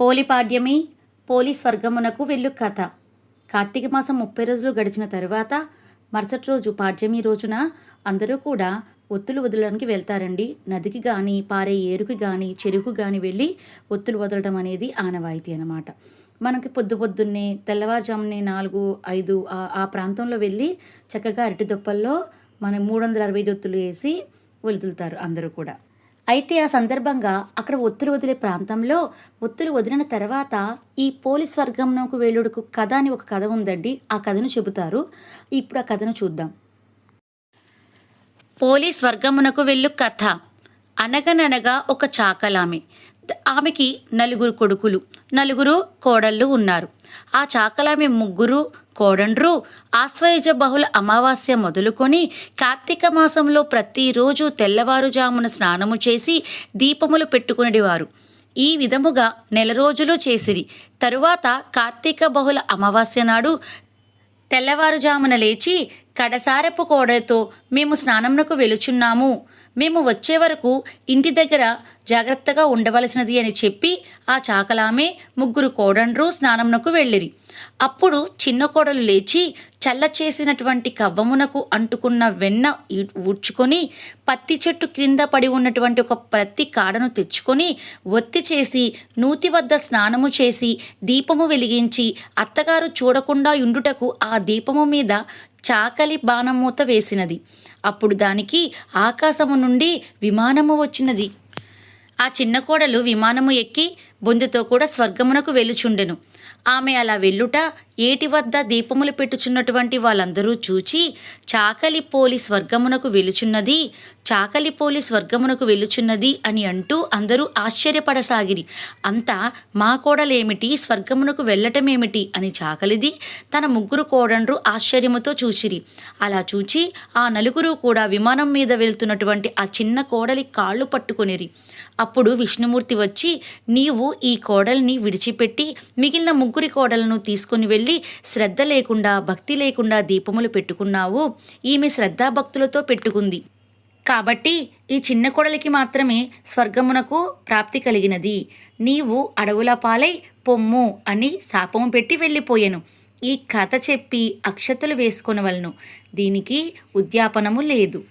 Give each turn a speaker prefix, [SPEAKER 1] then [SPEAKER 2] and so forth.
[SPEAKER 1] పోలిపాడ్యమి పోలి స్వర్గమునకు వెళ్ళు కథ. కార్తీక మాసం ముప్పై రోజులు గడిచిన తరువాత మరుసటి రోజు పాడ్యమి రోజున అందరూ కూడా ఒత్తులు వదలడానికి వెళ్తారండి. నదికి కానీ పారే ఏరుకి కానీ చెరుకు కానీ వెళ్ళి ఒత్తులు వదలడం అనేది ఆనవాయితీ అన్నమాట. మనకి పొద్దు పొద్దున్నే తెల్లవారుజామునే నాలుగు ఐదు ఆ- ప్రాంతంలో వెళ్ళి చక్కగా అరటి దొప్పల్లో మనం మూడు వందల అరవై ఐదు ఒత్తులు వేసి వదులుతారు అందరూ కూడా. అయితే ఆ సందర్భంగా అక్కడ ఒత్తులు వదిలే ప్రాంతంలో ఒత్తులు వదిలిన తర్వాత ఈ పోలీస్ వర్గంలోకి వేలుడుకు కథ అని ఒక కథ ఉందండి. ఆ కథను చెబుతారు. ఇప్పుడు ఆ కథను చూద్దాం. పోలీస్ వర్గమునకు వెళ్ళు కథ. అనగననగా ఒక చాకలామె. ఆమెకి నలుగురు కొడుకులు నలుగురు కోడళ్ళు ఉన్నారు. ఆ చాకలామె ముగ్గురు కోడండ్రు ఆశ్వయుజ బహుళ అమావాస్య మొదలుకొని కార్తీక మాసంలో ప్రతిరోజు తెల్లవారుజామున స్నానము చేసి దీపములు పెట్టుకునేవారు ఈ విధముగా నెల రోజులు చేసిరి. తరువాత కార్తీక బహుళ అమావాస్య నాడు తెల్లవారుజామున లేచి కడసారపు కోడలతో మేము స్నానమునకు వెలుచున్నాము. మేము వచ్చే వరకు ఇంటి దగ్గర జాగ్రత్తగా ఉండవలసినది అని చెప్పి ఆ చాకలామే ముగ్గురు కోడండ్రు స్నానంనకు వెళ్ళిరి. అప్పుడు చిన్న కోడలు లేచి చల్ల చేసినటువంటి కవ్వమునకు అంటుకున్న వెన్న ఊడ్చుకొని పత్తి చెట్టు క్రింద పడి ఉన్నటువంటి ఒక ప్రతి కాడను తెచ్చుకొని ఒత్తి చేసి నూతి వద్ద స్నానము చేసి దీపము వెలిగించి అత్తగారు చూడకుండా ఉండుటకు ఆ దీపము మీద చాకలి బాణమూత వేసినది. అప్పుడు దానికి ఆకాశము నుండి విమానము వచ్చినది. ఆ చిన్న కోడలు విమానము ఎక్కి బొందుతో కూడా స్వర్గమునకు వెలుచుండెను. ఆమె అలా వెళ్ళుట ఏటి వద్ద దీపములు పెట్టుచున్నటువంటి వాళ్ళందరూ చూచి చాకలి పోలి స్వర్గమునకు వెలుచున్నది చాకలి పోలి స్వర్గమునకు వెలుచున్నది అని అంటూ అందరూ ఆశ్చర్యపడసాగిరి. అంతా మా కోడలేమిటి స్వర్గమునకు వెళ్ళటమేమిటి అని చాకలిది తన ముగ్గురు కోడండ్రు ఆశ్చర్యముతో చూచిరి. అలా చూచి ఆ నలుగురు కూడా విమానం మీద వెళ్తున్నటువంటి ఆ చిన్న కోడలి కాళ్ళు పట్టుకొనిరి. అప్పుడు విష్ణుమూర్తి వచ్చి నీవు ఈ కోడల్ని విడిచిపెట్టి మిగిలిన ముగ్గురి కోడలను తీసుకొని వెళ్ళి శ్రద్ధ లేకుండా భక్తి లేకుండా దీపములు పెట్టుకున్నావు. ఈమె శ్రద్ధాభక్తులతో పెట్టుకుంది. కాబట్టి ఈ చిన్న కొడలికి మాత్రమే స్వర్గమునకు ప్రాప్తి కలిగినది. నీవు అడవుల పాలై పొమ్ము అని శాపము పెట్టి వెళ్ళిపోయాను. ఈ కథ చెప్పి అక్షతలు వేసుకొనవలను. దీనికి ఉద్యాపనము లేదు.